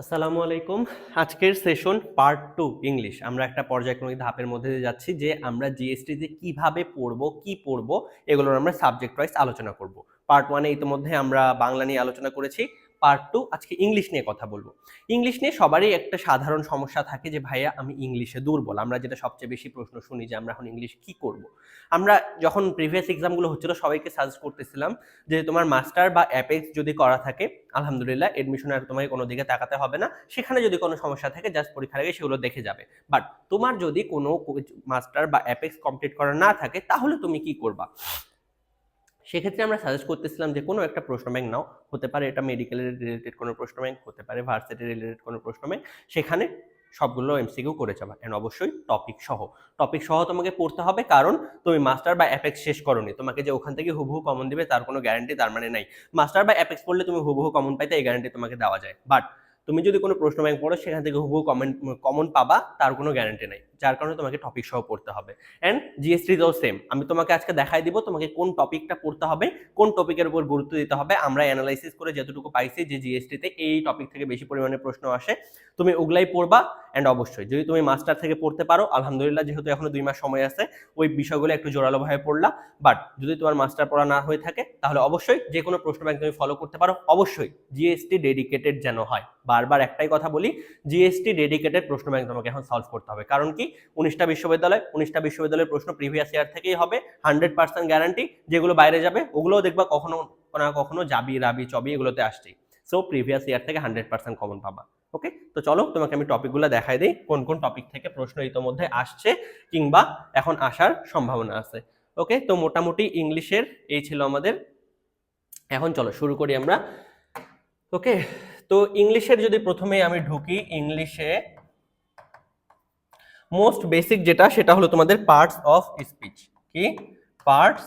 আসসালামু আলাইকুম। আজকের সেশন পার্ট টু ইংলিশ আমরা একটা পর্যায়ক্রমিক ধাপের মধ্যে দিয়ে যাচ্ছি যে আমরা জিএসটিতে কীভাবে পড়ব, কি পড়ব, এগুলোর আমরা সাবজেক্ট ওয়াইজ আলোচনা করব। পার্ট ওয়ানে ইতিমধ্যে আমরা বাংলা নিয়ে আলোচনা করেছি। পার্ট টু আজকে ইংলিশ নিয়ে কথা বলব। ইংলিশ নিয়ে সবারই একটা সাধারণ সমস্যা থাকে যে, ভাইয়া, আমি ইংলিশে দুর্বল। আমরা যেটা সবচেয়ে বেশি প্রশ্ন শুনি যে, আমরা এখন ইংলিশ কি করব? আমরা যখন প্রিভিয়াস এক্সামগুলো হচ্ছিল, সবাইকে সাজেস্ট করতেছিলাম যে, তোমার মাস্টার বা অ্যাপেক্স যদি করা থাকে, আলহামদুলিল্লাহ এডমিশন আর তোমাকে কোনো দিকে তাকাতে হবে না। সেখানে যদি কোনো সমস্যা থাকে জাস্ট পরীক্ষার আগে সেগুলো দেখে যাবে। বাট তোমার যদি কোনো মাস্টার বা অ্যাপেক্স কমপ্লিট করা না থাকে, তাহলে তুমি কি করবা? সেক্ষেত্রে আমরা সাজেস্ট করতেছিলাম যে কোনো একটা প্রশ্ন ব্যাংক নাও, হতে পারে এটা মেডিকেলের রিলেটেড কোনো প্রশ্ন ব্যাংক হতে পারে ভার্সিটি রিলেটেড কোনো প্রশ্ন ব্যাংক সেখানে সবগুলো এমসিকিউ করে যাবা। অ্যান্ড অবশ্যই টপিক সহ। টপিক সহ তোমাকে পড়তে হবে কারণ তুমি মাস্টার বা অ্যাপেক্স শেষ করনি। তোমাকে যে ওখান থেকে হুবহু কমন দিবে তার কোনো গ্যারান্টি তার মানে নাই। মাস্টার বা অ্যাপেক্স পড়লে তুমি হুবহু কমন পাইতে, এই গ্যারান্টি তোমাকে দেওয়া যায়। বাট তুমি যদি কোনো প্রশ্ন ব্যাংক পড়ো, সেখান থেকে হুবহু কমন কমন পাবা, তার কোনো গ্যারান্টি নাই। যার কারণে তোমাকে টপিক সহ পড়তে হবে। অ্যান্ড জিএসটি জিএসটিতেও সেম আমি তোমাকে আজকে দেখাই দিব তোমাকে কোন টপিকটা পড়তে হবে, কোন টপিকের উপর গুরুত্ব দিতে হবে। আমরা অ্যানালাইসিস করে যতটুকু পাইছি যে জিএসটিতে এই টপিক থেকে বেশি পরিমাণে প্রশ্ন আসে, তুমি ওগুলাই পড়বা। অ্যান্ড অবশ্যই, যদি তুমি মাস্টার থেকে পড়তে পারো, আলহামদুলিল্লাহ যেহেতু এখনও দুই মাস সময় আছে, ওই বিষয়গুলো একটু জোরালোভাবে পড়লা। বাট যদি তোমার মাস্টার পড়া না হয়ে থাকে, তাহলে অবশ্যই যে কোনো প্রশ্ন ব্যাংক তুমি ফলো করতে পারো। অবশ্যই জিএসটি ডেডিকেটেড যেন হয়। বারবার একটাই কথা বলি জিএসটি ডেডিকেটেড প্রশ্ন ব্যাংক তোমাকে এখন সলভ করতে হবে। কারণ কি? উনিশটা বিশ্ববিদ্যালয়, উনিশটা বিশ্ববিদ্যালয়ের প্রশ্ন প্রিভিয়াস ইয়ার থেকেই হবে হান্ড্রেড পার্সেন্ট গ্যারান্টি যেগুলো বাইরে যাবে, ওগুলোও দেখবা কখনো না কখনো যাবি, রাবি, চবি এগুলোতে আসছেই। সো প্রিভিয়াস ইয়ার থেকে হান্ড্রেড পার্সেন্ট কমন পাবা। ওকে তো চলো, তোমাকে আমি টপিকগুলো দেখাই দিই, কোন কোন টপিক থেকে প্রশ্ন ইতোমধ্যে আসছে, কিংবা এখন আসার সম্ভাবনা আছে। ওকে তো মোটামুটি ইংলিশের, এই ছিল আমাদের। এখন চলো, শুরু করি আমরা। ওকে তো ইংলিশের যদি প্রথমে আমি ঢুকি, ইংলিশে মোস্ট বেসিক যেটা সেটা হলো তোমাদের পার্টস অফ স্পিচ কি? Parts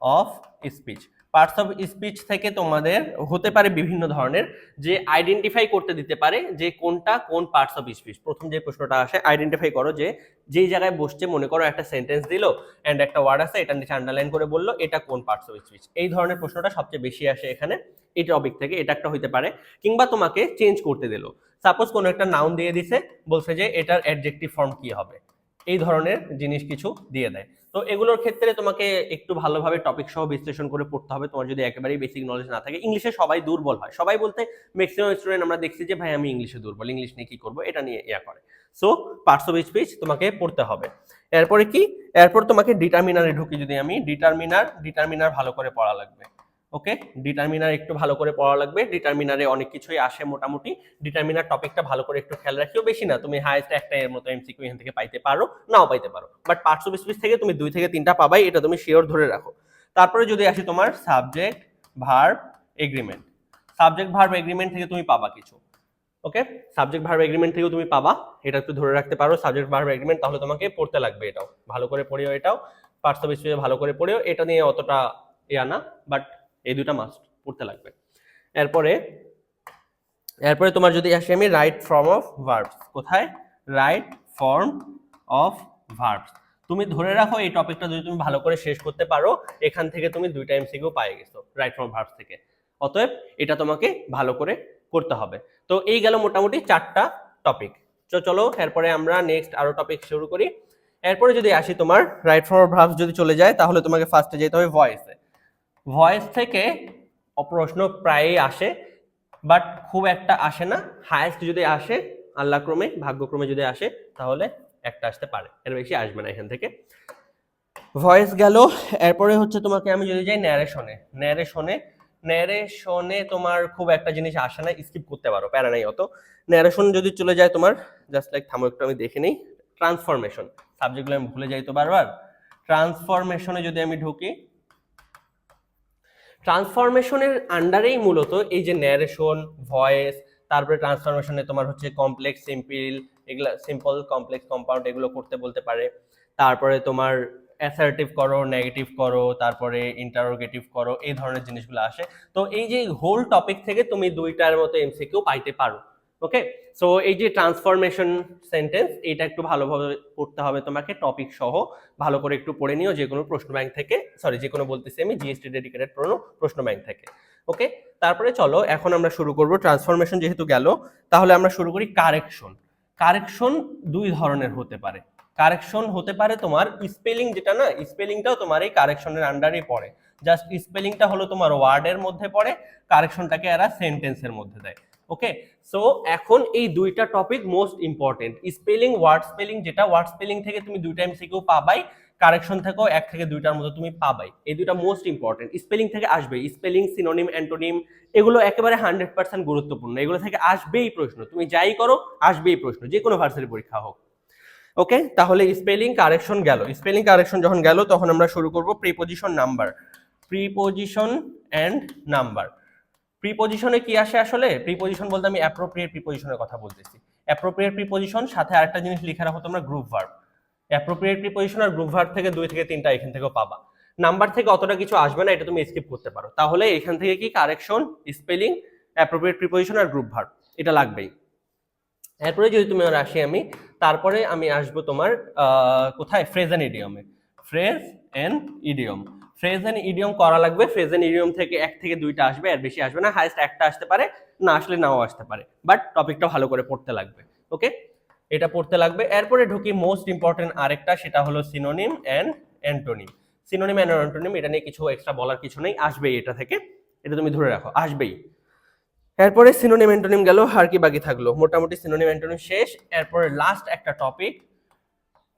of speech parts of speech থেকে তোমাদের হতে পারে বিভিন্ন ধরনের যে আইডেন্টিফাই করতে দিতে পারে যে কোনটা কোন পার্টস অফ স্পিচ প্রথম যে প্রশ্নটা আসে আইডেন্টিফাই করো যে যেই জায়গায় বসছে মনে করো একটা সেন্টেন্স দিল অ্যান্ড একটা ওয়ার্ড আছে, এটা নিচে আন্ডারলাইন করে বলল, এটা কোন পার্টস অফ স্পিচ এই ধরনের প্রশ্নটা সবচেয়ে বেশি আসে এখানে, এই টপিক থেকে, এটা একটা হইতে পারে। কিংবা তোমাকে চেঞ্জ করতে দিল। সাপোজ কোনো একটা নাউন দিয়ে দিছে, বলছে যে এটার অ্যাডজেক্টিভ ফর্ম কি হবে? এই ধরনের জিনিস কিছু দিয়ে দেয়। তো এগুলোর ক্ষেত্রে তোমাকে একটু ভালোভাবে টপিক সহ বিশ্লেষণ করে পড়তে হবে। তোমার যদি একেবারেই বেসিক নলেজ না থাকে ইংলিশে সবাই দুর্বল হয়। সবাই বলতে ম্যাক্সিমাম স্টুডেন্ট আমরা দেখছি যে, ভাই, আমি ইংলিশে দুর্বল। ইংলিশ নিয়ে কি করব? এটা নিয়ে ইয়া করে। সো পার্টস অফ স্পিচ তোমাকে পড়তে হবে। এরপরে কি? এরপর তোমাকে ডিটারমিনারে ঢুকি যদি আমি। ডিটারমিনার ডিটারমিনার ভালো করে পড়া লাগবে। ওকে ডিটারমিনার একটু ভালো করে পড়া লাগবে। ডিটারমিনারে অনেক কিছুই আসে মোটামুটি। ডিটারমিনার টপিকটা ভালো করে একটু খেয়াল রাখিও। বেশি না, তুমি হায়েস্ট একটা এর মতো এমসিকিউ এখান থেকে পাইতে পারো, নাও পাইতে পারো। বাট পার্টস অফ স্পিচ থেকে তুমি দুই থেকে তিনটা পাবাই, এটা তুমি শিওর ধরে রাখো। তারপরে যদি আসি তোমার subject verb agreement subject verb agreement থেকে তুমি পাবা কিছু। ওকে সাবজেক্ট ভার্ব এগ্রিমেন্ট থেকেও তুমি পাবা। এটা একটু ধরে রাখতে পারো। সাবজেক্ট ভার্ব এগ্রিমেন্ট তাহলে তোমাকে পড়তে লাগবে এটাও। ভালো করে পড়িও এটাও। পার্টস অফ স্পিচে ভালো করে পড়িও। এটা নিয়ে অতটা ইয়া না। বাট এই দুটা মাস্ট পড়তে লাগবে। এরপরে এরপরে তোমার যদি আসি আমি রাইট ফর্ম অফ ভার্বস কোথায়? রাইট ফর্ম অফ ভার্বস তুমি ধরে রাখো এই টপিকটা যদি তুমি ভালো করে শেষ করতে পারো, এখান থেকে তুমি দুইটা এমসিকিউ পাই গেছো রাইট ফর্ম ভার্বস থেকে। অতএব এটা তোমাকে ভালো করে করতে হবে। তো এই গেল মোটামুটি চারটা টপিক তো চলো, এরপরে আমরা নেক্সট আরও টপিক শুরু করি। এরপরে যদি আসি তোমার রাইট ফর্ম ভার্বস যদি চলে যায়, তাহলে তোমাকে ফার্স্টে যেতে হবে ভয়েসে ভয়েস থেকে প্রশ্ন প্রায়ই আসে বাট খুব একটা আসে না। হায়েস্ট যদি আসে আল্লাহ ক্রমে ভাগ্যক্রমে যদি আসে, তাহলে একটা আসতে পারে। এর বেশি আসবে না এখান থেকে। ভয়েস গেল, এরপরে হচ্ছে তোমাকে আমি যদি যাই ন্যারেশনে ন্যারেশনে ন্যারেশনে তোমার খুব একটা জিনিস আসে না স্কিপ করতে পারো, প্যারা নাই অত। ন্যারেশন যদি চলে যায় তোমার জাস্ট লাইক থামো, একটু আমি দেখে নিই। ট্রান্সফরমেশন সাবজেক্টগুলো আমি ভুলে যাই তো বারবার। ট্রান্সফরমেশনে যদি আমি ঢুকি ট্রান্সফরমেশনের আন্ডারেই মূলত এই যে ন্যারেশন ভয়েস তারপরে ট্রান্সফরমেশনে তোমার হচ্ছে কমপ্লেক্স সিম্পল এগুলো সিম্পল কমপ্লেক্স কম্পাউন্ড এগুলো করতে বলতে পারে। তারপরে তোমার অ্যাসার্টিভ করো নেগেটিভ করো, তারপরে ইন্টারোগেটিভ করো, এই ধরনের জিনিসগুলো আসে। তো এই যে হোল টপিক থেকে তুমি দুইটার মতো এমসিকিউ পাইতে পারো। ওকে সো এই যে ট্রান্সফরমেশন সেন্টেন্স এটা একটু ভালোভাবে পড়তে হবে তোমাকে টপিক সহ। ভালো করে একটু পড়ে নিও যে কোনো প্রশ্ন ব্যাংক থেকে সরি যে কোনো বলতেছি আমি জিএসটি ডেডিকেটেড প্রশ্ন প্রশ্ন ব্যাংক থেকে। ওকে তারপরে চলো, এখন আমরা শুরু করব ট্রান্সফরমেশন যেহেতু গেল, তাহলে আমরা শুরু করি কারেকশন কারেকশন দুই ধরনের হতে পারে। কারেকশন হতে পারে তোমার স্পেলিং যেটা না স্পেলিংটাও তোমার এই কারেকশনের আন্ডারে পড়ে। জাস্ট স্পেলিংটা হলো তোমার ওয়ার্ডের মধ্যে পড়ে কারেকশনটাকে এরা সেন্টেন্সের মধ্যে দেয়। ওকে সো এখন এই দুইটা topic most important spelling word spelling যেটা ওয়ার্ড স্পেলিং থেকে তুমি দুইটা এমসিকিউ পাবাই কারেকশন থেকেও এক থেকে দুইটার মতো তুমি পাবাই। এই দুইটা মোস্ট ইম্পর্টেন্ট স্পেলিং থেকে আসবে। স্পেলিং সিনোনিম অ্যান্টোনিম এগুলো একেবারে হান্ড্রেড পার্সেন্ট গুরুত্বপূর্ণ। এগুলো থেকে আসবেই প্রশ্ন। তুমি যাই করো, আসবেই প্রশ্ন। যে কোনো ভার্সিটি পরীক্ষা হোক। ওকে তাহলে স্পেলিং কারেকশন গেল। স্পেলিং কারেকশন যখন গেল, তখন আমরা শুরু করব preposition number preposition and number প্রিপোজিশনে কি আসে আসলে? প্রিপোজিশন বলতে আমি অ্যাপ্রোপ্রিয়েট প্রিপোজিশনের কথা বলতেছি। অ্যাপ্রোপ্রিয়েট প্রিপোজিশন সাথে আরেকটা জিনিস লিখে রাখো তোমরা গ্রুপ ভার্ব অ্যাপ্রোপ্রিয়েট প্রিপোজিশন আর গ্রুপ ভার্ব থেকে দুই থেকে তিনটা এখান থেকেও পাবা। নাম্বার থেকে অতটা কিছু আসবে না, এটা তুমি স্কিপ করতে পারো। তাহলে এখান থেকে কি? কারেকশন স্পেলিং অ্যাপ্রোপ্রিয়েট প্রিপোজিশন আর গ্রুপ ভার্ব এটা লাগবেই। এরপরে যদি তুমি আসি আমি, তারপরে আমি আসব তোমার কোথায়? Phrase and ইডিয়মে phrase and idiom phrase and idiom করা লাগবে। ফ্রেজ অ্যান্ড ইডিয়ম থেকে এক থেকে দুইটা আসবে আর বেশি আসবে না। হাইস্ট একটা আসতে পারে, না আসলে নাও আসতে পারে। বাট টপিকটা ভালো করে পড়তে লাগবে ওকে এটা পড়তে লাগবে। এরপরে ঢুকি মোস্ট ইম্পর্টেন্ট আরেকটা, সেটা হলো synonym and antonym synonym and antonym এটা নিয়ে কিছু এক্সট্রা বলার কিছু নেই, আসবেই এটা থেকে। এটা তুমি ধরে রাখো, আসবেই। এরপরে সিনোনিম অ্যান্টোনিম গেল আর কি বাকি থাকল? মোটামুটি সিনোনিম অ্যান্টোনিম শেষ। এরপরে লাস্ট একটা টপিক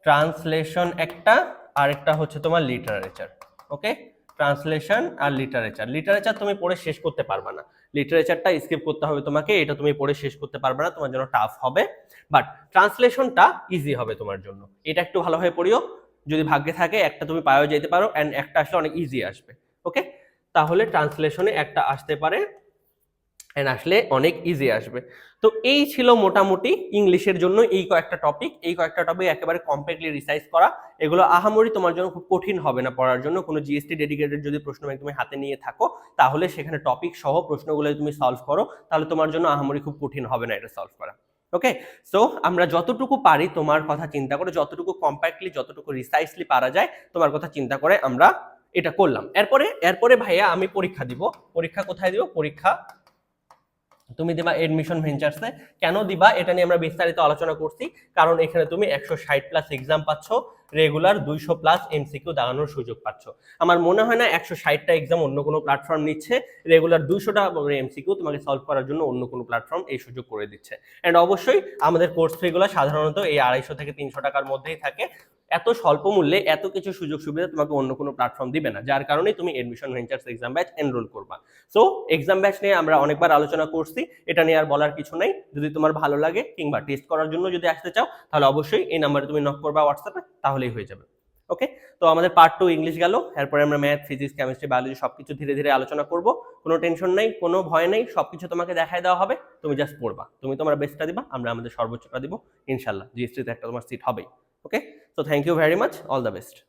ট্রান্সলেশন একটা, আরেকটা হচ্ছে তোমার লিটারেচার ওকে? ট্রান্সলেশন আর লিটারেচার। লিটারেচার তুমি পড়ে শেষ করতে পারবে না। লিটারেচারটা স্কিপ করতে হবে তোমাকে, এটা তুমি পড়ে শেষ করতে পারবে না, তোমার জন্য টাফ হবে। বাট ট্রান্সলেশনটা ইজি হবে তোমার জন্য। এটা একটু ভালোভাবে পড়িও। যদি ভাগ্যে থাকে, একটা তুমি পায়ও যেতে পারো অ্যান্ড একটা আসলে অনেক ইজি আসবে। ওকে? তাহলে ট্রান্সলেশনে একটা আসতে পারে। অ্যান্ড আসলে অনেক ইজি আসবে। তো এই ছিল মোটামুটি ইংলিশের জন্য এই কয়েকটা টপিক এই কয়েকটা টপিক একেবারে কমপ্লিটলি রিসাইজ করা। এগুলো আহামরি তোমার জন্য খুব কঠিন হবে না পড়ার জন্য। কোনো জিএসটি ডেডিকেটেড যদি প্রশ্ন তুমি হাতে নিয়ে থাকো, তাহলে সেখানে টপিক সহ প্রশ্নগুলো তুমি সলভ করো। তাহলে তোমার জন্য আহামরি খুব কঠিন হবে না এটা সলভ করা। ওকে সো আমরা যতটুকু পারি তোমার কথা চিন্তা করে, যতটুকু কম্প্যাক্টলি যতটুকু রিসাইসলি পারা যায়, তোমার কথা চিন্তা করে আমরা এটা করলাম। এরপরে এরপরে ভাইয়া আমি পরীক্ষা দিব। পরীক্ষা কোথায় দিব? পরীক্ষা তুমি দিবা এডমিশন ভেঞ্চার্সে কেন দিবা? এটা নিয়ে আমরা বিস্তারিত আলোচনা করছি। কারণ এখানে তুমি একশো ষাট প্লাস এক্সাম পাচ্ছ রেগুলার দুইশো প্লাস এমসিকিউ দাঁড়ানোর সুযোগ পাচ্ছ। আমার মনে হয় না একশো ষাটটা এক্সাম অন্য কোনো প্ল্যাটফর্ম নিচ্ছে রেগুলার দুইশোটা এমসিকিউ তোমাকে সলভ করার জন্য অন্য কোনো প্ল্যাটফর্ম এই সুযোগ করে দিচ্ছে। অ্যান্ড অবশ্যই আমাদের কোর্স ফিগুলো সাধারণত এই আড়াইশো থেকে তিনশো টাকার মধ্যেই থাকে। এত স্বল্প মূল্যে এত কিছু সুযোগ সুবিধা তোমাকে অন্য কোনো প্ল্যাটফর্ম দিবে না। যার কারণে তুমি Admission Ventures exam batch enrol করবা। সো এক্সাম ব্যাচ নিয়ে আমরা অনেকবার আলোচনা করছি। এটা নিয়ে আর বলার কিছু নাই। যদি তোমার ভালো লাগে কিংবা টেস্ট করার জন্য যদি আসতে চাও, তাহলে অবশ্যই এই নাম্বারে তুমি নক করবা হোয়াটসঅ্যাপে তাহলেই হয়ে যাবে। ওকে তো আমাদের পার্ট টু ইংলিশ গেল। এরপরে আমরা ম্যাথ ফিজিক্স কেমিস্ট্রি বায়োলজি সবকিছু ধীরে ধীরে আলোচনা করব। কোনো টেনশন নেই, কোনো ভয় নেই, সবকিছু তোমাকে দেখায় দেওয়া হবে। তুমি জাস্ট পড়বা। তুমি তোমার বেস্টটা দিবা, আমরা আমাদের সর্বোচ্চটা দিব। ইনশাল্লাহ জিএসটিতে একটা তোমার সিট হবেই। okay? So thank you very much. All the best.